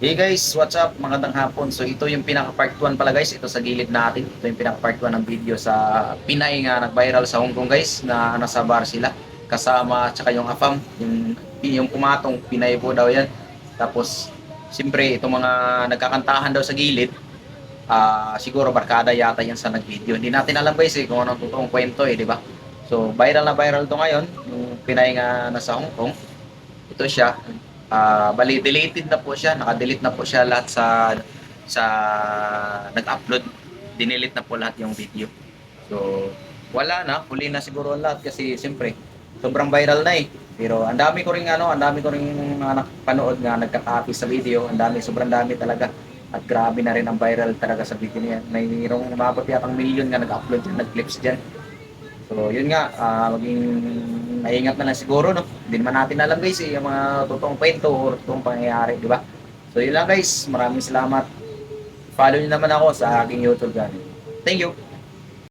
Hey guys, what's up? Magandang hapon. So ito yung pinaka part 1 pala guys. Ito sa gilid natin. Ito yung pinaka part 1 ng video sa Pinay nga nag-viral sa Hong Kong guys na nasa bar sila. Kasama tsaka yung afam. Yung, yung pumatong Pinay po daw yan. Tapos siyempre itong mga nagkakantahan daw sa gilid. ah siguro barkada yata yan sa nag-video. Hindi natin alam guys eh kung anong totoong kwento eh, di ba? So viral na viral to ngayon. Yung Pinay nga nasa Hong Kong. Ito siya. Ah, bali deleted na po siya, naka-delete na po siya lahat sa sa nag-upload. Dinelete na po lahat yung video. So, wala na, huli na siguro ang lahat kasi siyempre sobrang viral na eh. Pero ang dami ko ring ano, ang dami ko ring mga nakapanood nga nagka-copy sa video, ang dami, sobrang dami talaga. At grabe na rin ang viral talaga sa video niya. May mayroong umabot yatang million nga nag-upload dyan, nag-clips dyan. So, yun nga, ah, maging maingat na lang siguro, no? Hindi naman natin alam guys, eh, yung mga totoong kwento or totoong pangyayari, di ba? So, yun lang guys. Maraming salamat. Follow nyo naman ako sa aking YouTube channel. Thank you.